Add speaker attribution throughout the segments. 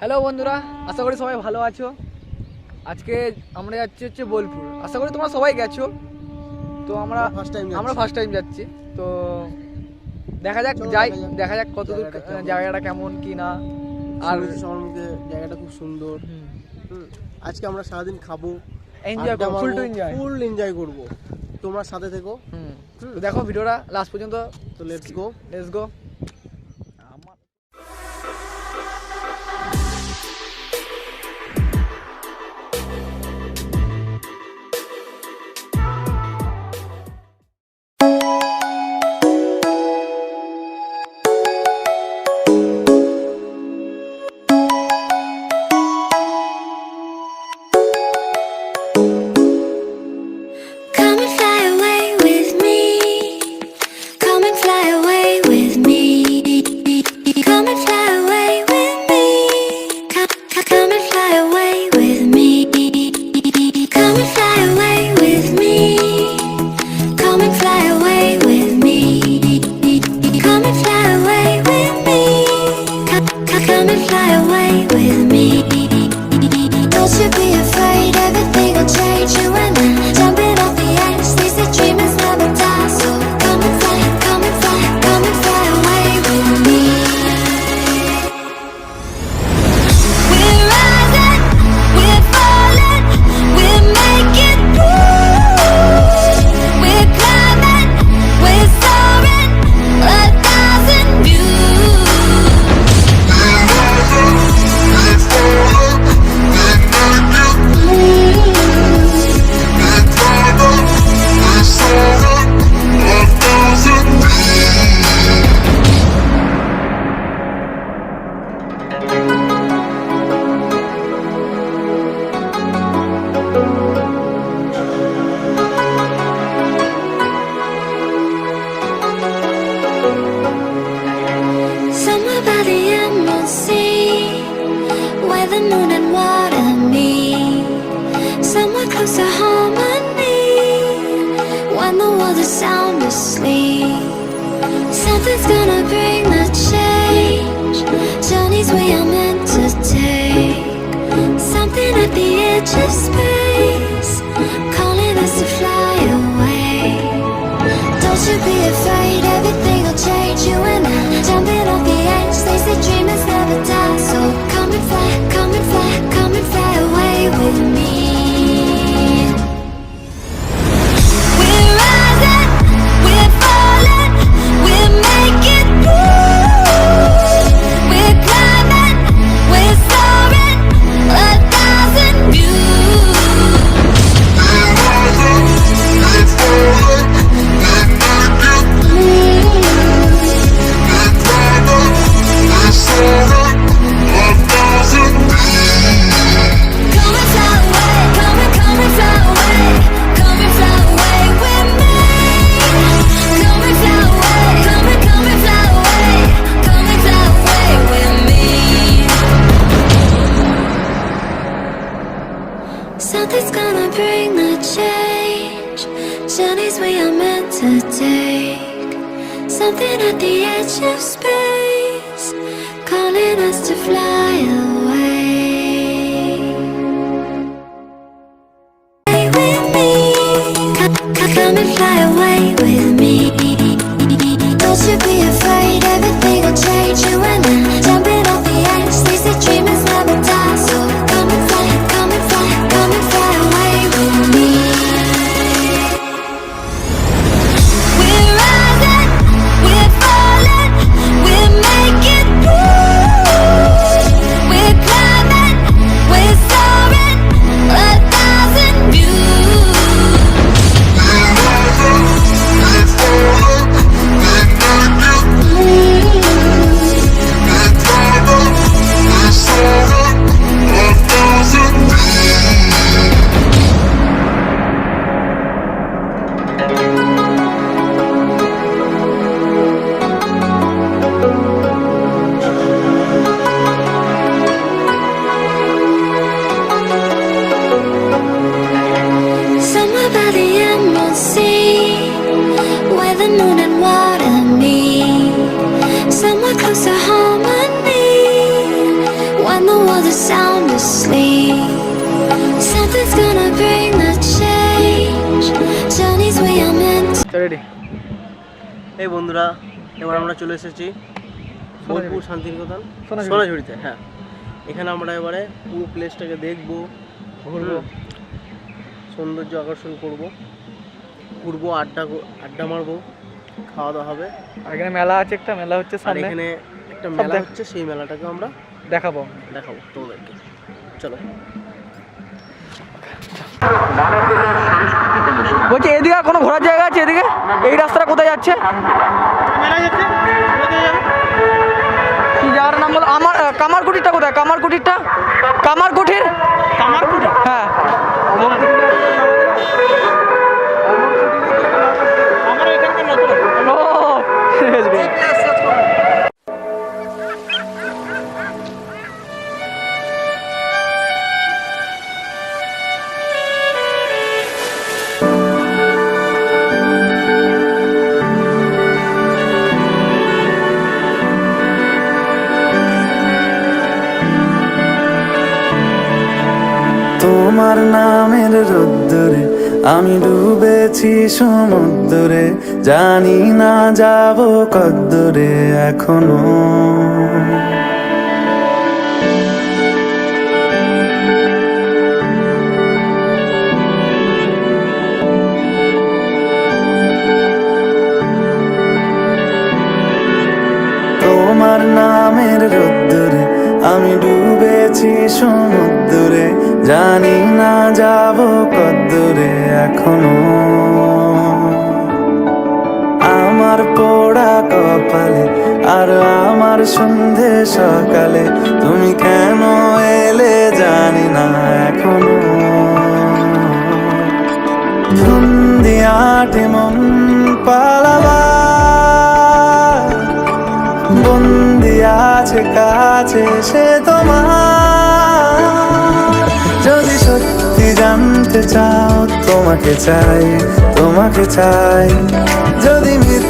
Speaker 1: Hello বন্ধুরা আশা করি সবাই ভালো আছো। আজকে আমরা যাচ্ছি হচ্ছে বোলপুর। আশা করি তোমরা সবাই গেছো। তো আমরা
Speaker 2: ফার্স্ট টাইম
Speaker 1: আমরা ফার্স্ট টাইম যাচ্ছি। তো দেখা যাক যাই
Speaker 2: দেখা যাক।
Speaker 1: কত দূর
Speaker 2: জায়গাটা কেমন।
Speaker 1: কি না। আর
Speaker 2: সম্মুখে জায়গাটা খুব সুন্দর। আজকে আমরা সারাদিন খাব
Speaker 1: এনজয় করব full to enjoy
Speaker 2: full enjoy করব। তোমরা সাথে থেকো।
Speaker 1: দেখো ভিডিওটা লাস্ট পর্যন্ত।
Speaker 2: তো let's go
Speaker 1: let's go
Speaker 3: sound asleep. Something's gonna bring the change. Journeys we are meant to take. Something at the edge of space, calling us to fly away. Don't you be afraid, everything will change. You and I jumping off the edge. They say dreamers never die, so come and fly, come and fly. us to fly.
Speaker 1: Ready
Speaker 2: এই বন্ধুরা এবার আমরা চলে এসেছি বোলপুর শান্তিনিকেতন। সোনাঝুরিতে হ্যাঁ। এখানে আমরা এবারে পুরো প্লেসটাকে দেখব
Speaker 1: ঘুরবো।
Speaker 2: সৌন্দর্য আকর্ষণ করব ঘুরবো আড্ডা আড্ডা মারবো খাওয়া দাওয়া হবে।
Speaker 1: আর এখানে মেলা আছে একটা মেলা হচ্ছে
Speaker 2: আর
Speaker 1: সামনে।
Speaker 2: এখানে একটা মেলা হচ্ছে সেই মেলাটাকে আমরা
Speaker 1: দেখাবো।
Speaker 2: দেখাবো তোমাদেরকে। চলো।
Speaker 1: এই রাস্তাটা কোথায় যাচ্ছে? কি জায়গাটার নাম আমার কামারকুটিরটা কোথায়? কামারকুটিরটা?
Speaker 4: তোমার নামের রোদ্দরে আমি ডুবেছি সমুদ্রে। জানি না যাব কদ্দরে এখনও। আর আমার সন্ধে সকালে তুমি কেন এলে জানি না এখনও। ধুন্দিয়াটে মন পালাবা বন্দি আছে কাছে সে তোমার। যদি সত্যি জানতে চাও, তোমাকে চাই তোমাকে চাই। যদি মিথ্যে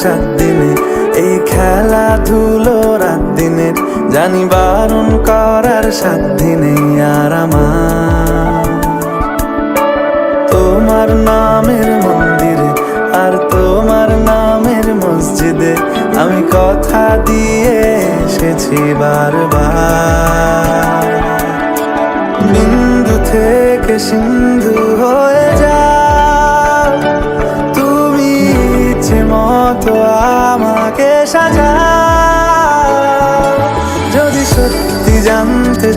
Speaker 4: সাত দিনে, এই খেলাধুলো রাত দিনের জানি বারণ করার সাত দিনে আর তোমার নামের মন্দিরে আর তোমার নামের মসজিদে আমি কথা দিয়ে এসেছি বারবার। বিন্দু থেকে সিন্ধু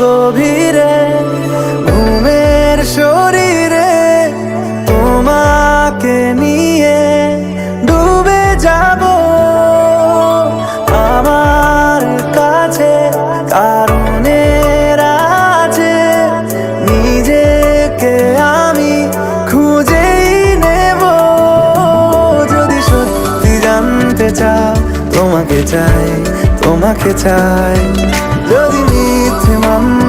Speaker 4: গভীরে, ঘুমের শরীরে তোমাকে নিয়ে ডুবে যাব। আমার কাছে কারণের আছে, নিজেকে আমি খুঁজেই নেব। যদি সত্যি জানতে চাও, তোমাকে চাই তোমাকে চাই। যদি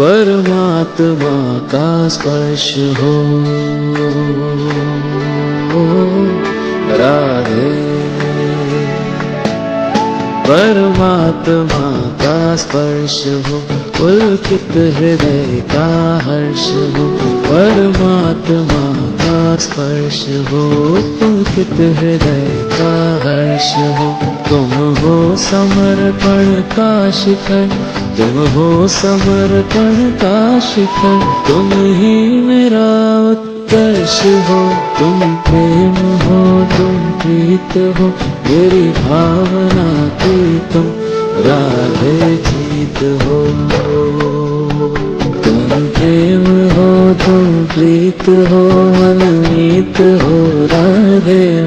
Speaker 5: परमात्मा का स्पर्श हो। राधे। परमात्मा का स्पर्श हो। पुलकित हृदय का हर्ष हो। परमात्मा का स्पर्श हो। पुलकित हृदय का हर्ष हो। तुम हो समर्पण का शिखर समर्पण का शिखर? तुम ही मेरा उत्कर्ष हो? तुम प्रेम हो तुम प्रीत हो? मेरी भावना की तुम राधे जीत हो। तुम प्रेम हो तुम प्रीत हो मनमीत हो राधे